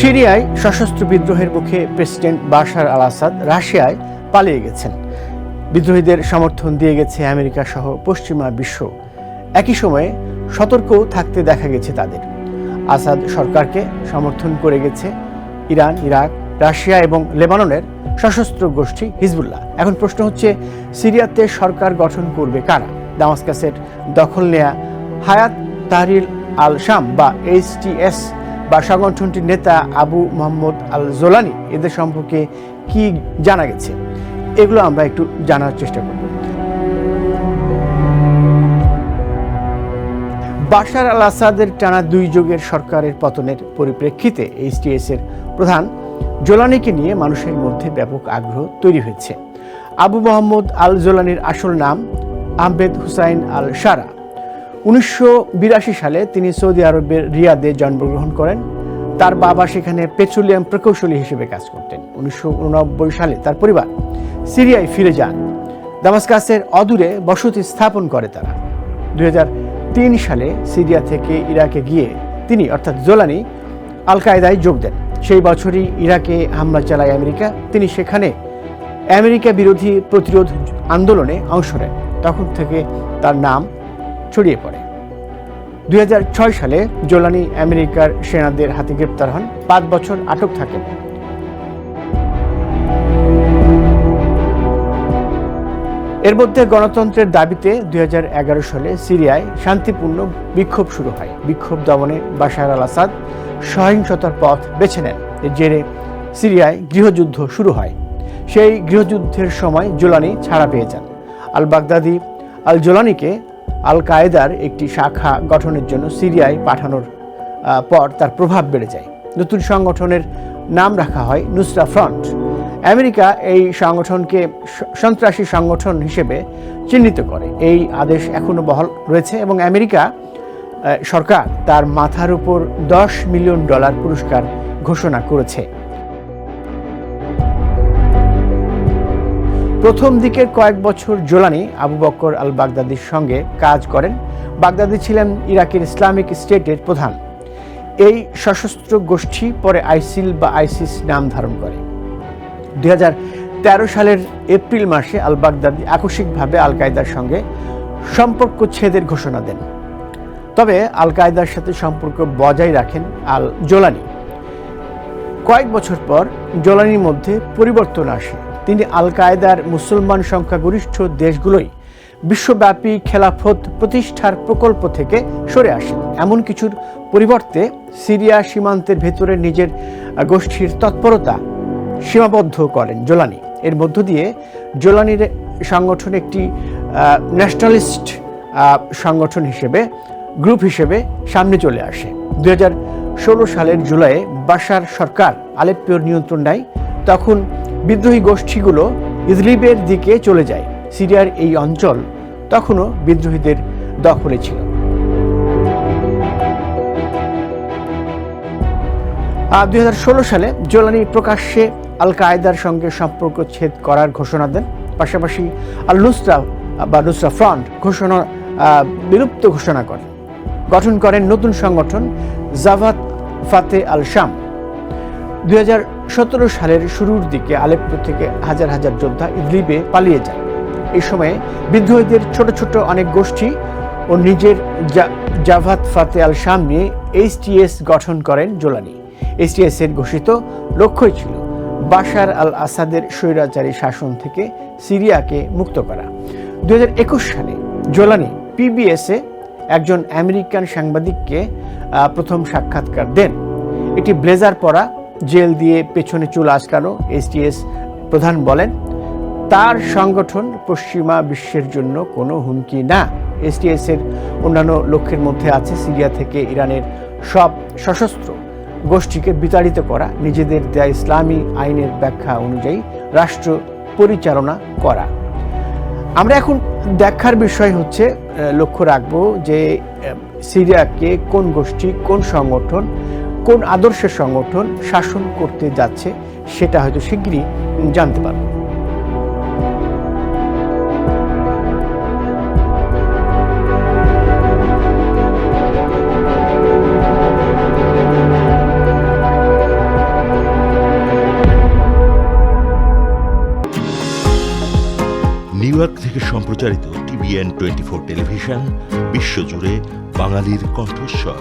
সিরিয়ায় সশস্ত্র বিদ্রোহের মুখে প্রেসিডেন্ট বাশার আল আসাদ রাশিয়ায় পালিয়ে গেছেন। বিদ্রোহীদের সমর্থন দিয়ে গেছে আমেরিকা সহ পশ্চিমা বিশ্ব। একই সময়ে সতর্ক থাকতে দেখা গেছে তাদের। আসাদ সরকারকে সমর্থন করে গেছে ইরান, ইরাক, রাশিয়া এবং লেবাননের সশস্ত্র গোষ্ঠী হিজবুল্লাহ। এখন প্রশ্ন হচ্ছে, সিরিয়াতে সরকার গঠন করবে কারা? দামাস্কাসের দখল নেয়া হায়াত তাহরিল আল শাম বা এইচটিএস বা সংগঠনটির নেতা আবু মোহাম্মদ আল জোলানি এদের সম্পর্কে কি জানা গেছে? এগুলো আমরা একটু জানার চেষ্টা করব। বাশার আল আসাদের টানা দুই যুগের সরকারের পতনের পরিপ্রেক্ষিতে এইচটিএস এর প্রধান জোলানিকে নিয়ে মানুষের মধ্যে ব্যাপক আগ্রহ তৈরি হয়েছে। আবু মোহাম্মদ আল জোলানির আসল নাম আহমেদ হুসাইন আল সারা উনিশশো বিরাশি সালে তিনি সৌদি আরবের রিয়াদে জন্মগ্রহণ করেন। তার বাবা সেখানে পেট্রোলিয়াম প্রকৌশলী হিসেবে কাজ করতেন। উনিশশো উননব্বই সালে তার পরিবার সিরিয়ায় ফিরে যান। দামাস্কাসের অদূরে বসতি স্থাপন করে তারা। দু হাজার তিন সালে সিরিয়া থেকে ইরাকে গিয়ে তিনি, অর্থাৎ জোলানি আল কায়দায় যোগ দেন। সেই বছরই ইরাকে হামলা চালায় আমেরিকা। তিনি সেখানে আমেরিকা বিরোধী প্রতিরোধ আন্দোলনে অংশ নেন। তখন থেকে তার নাম ছড়িয়ে পড়ে। দুই হাজার ছয় সালে জোলানি আমেরিকার সেনাদের হাতে গ্রেপ্তার হন। পাঁচ বছর আটক থাকেন। এর মধ্যে গণতন্ত্রের দাবিতে দুই হাজার এগারো সালে সিরিয়ায় শান্তিপূর্ণ বিক্ষোভ শুরু হয়। বিক্ষোভ দমনে বাশার আল আসাদ সহিংসতার পথ বেছে নেন। জেরে সিরিয়ায় গৃহযুদ্ধ শুরু হয়। সেই গৃহযুদ্ধের সময় জোলানি ছাড়া পেয়ে যান। আল বাগদাদি আল জোলানিকে আল কায়েদার একটি শাখা গঠনের জন্য সিরিয়ায় পাঠানোর পর তার প্রভাব বেড়ে যায়। নতুন সংগঠনের নাম রাখা হয় নুসরা ফ্রন্ট। আমেরিকা এই সংগঠনকে সন্ত্রাসী সংগঠন হিসেবে চিহ্নিত করে। এই আদেশ এখনও বহাল রয়েছে এবং আমেরিকা সরকার তার মাথার উপর দশ মিলিয়ন ডলার পুরস্কার ঘোষণা করেছে। প্রথম দিকের কয়েক বছর জোলানি আবু বক্কর আল বাগদাদির সঙ্গে কাজ করেন। বাগদাদি ছিলেন ইরাকের ইসলামিক স্টেটের প্রধান। এই সশস্ত্র গোষ্ঠী পরে আইসিল বা আইসিস নাম ধারণ করে। দু হাজার তেরো সালের এপ্রিল মাসে আল বাগদাদি আকস্মিকভাবে আল কায়দার সঙ্গে সম্পর্ক ছেদের ঘোষণা দেন। তবে আল কায়দার সাথে সম্পর্ক বজায় রাখেন আল জোলানি কয়েক বছর পর জোলানির মধ্যে পরিবর্তন আসে। তিনি আল কায়দার মুসলমান সংখ্যাগরিষ্ঠ দেশগুলোই বিশ্বব্যাপী খেলাফত প্রতিষ্ঠার প্রকল্প থেকে সরে আসেন। এমন কিছুর পরিবর্তে সিরিয়া সীমান্তের ভেতরে নিজের গোষ্ঠীর তৎপরতা সীমাবদ্ধ করেন জোলানি। এর মধ্য দিয়ে জোলানির সংগঠন একটি ন্যাশনালিস্ট সংগঠন হিসেবে, গ্রুপ হিসেবে সামনে চলে আসে। দু হাজার ষোলো সালের জুলাইয়ে বাশার সরকার আলেপ্পিওর নিয়ন্ত্রণ নেয়। তখন বিদ্রোহী গোষ্ঠীগুলো ইদলিবের দিকে চলে যায়। সিরিয়ার এই অঞ্চল তখনও বিদ্রোহীদের দখলে ছিল। দুই হাজার সালে জোলানি প্রকাশ্যে আল কায়দার সঙ্গে সম্পর্ক ছেদ করার ঘোষণা দেন। পাশাপাশি আল নুসরা বা নুসরা ফ্রন্ট ঘোষণা বিলুপ্ত ঘোষণা করেন। গঠন করেন নতুন সংগঠন জাভাত ফাতে আল শাম দুই হাজার সালের শুরুর দিকে আলেপ্পো থেকে হাজার হাজার যোদ্ধা ইদলিবে পালিয়ে যায়। এই সময়ে বিদ্রোহীদের ছোট ছোট অনেক গোষ্ঠী ও নিজের জাভাত ফাতে আল শাম নিয়ে এইচটিএস গঠন করেন জোলানি। এইচটিএস এর ঘোষিত লক্ষ্যই ছিল বাশার আল আসাদের স্বৈরাচারী শাসন থেকে সিরিয়াকে মুক্ত করা। দু হাজার একুশ সালে জোলানি পিবিএসে একজন আমেরিকান সাংবাদিককে প্রথম সাক্ষাৎকার দেন। এটি ব্লেজার পরা জেল দিয়ে পেছনে চুল আঁচকানো এসটিএস প্রধান বলেন, তার সংগঠন পশ্চিমা বিশ্বের জন্য কোনো হুমকি না। এসটিএস এর অন্যান্য লক্ষ্যের মধ্যে আছে সিরিয়া থেকে ইরানের সব সশস্ত্র গোষ্ঠীকে বিতাড়িত করা, নিজেদের দেয়া ইসলামী আইনের ব্যাখ্যা অনুযায়ী রাষ্ট্র পরিচালনা করা। আমরা এখন দেখার বিষয় হচ্ছে লক্ষ্য রাখব যে সিরিয়াকে কোন গোষ্ঠী, কোন সংগঠন কোন আদর্শের সংগঠন শাসন করতে যাচ্ছে সেটা হয়তো শিগগিরই জানতে পারব। নিউ ইয়র্ক থেকে সম্প্রচারিত টিভিএন টোয়েন্টি ফোর টেলিভিশন, বিশ্বজুড়ে বাঙালির কণ্ঠস্বর।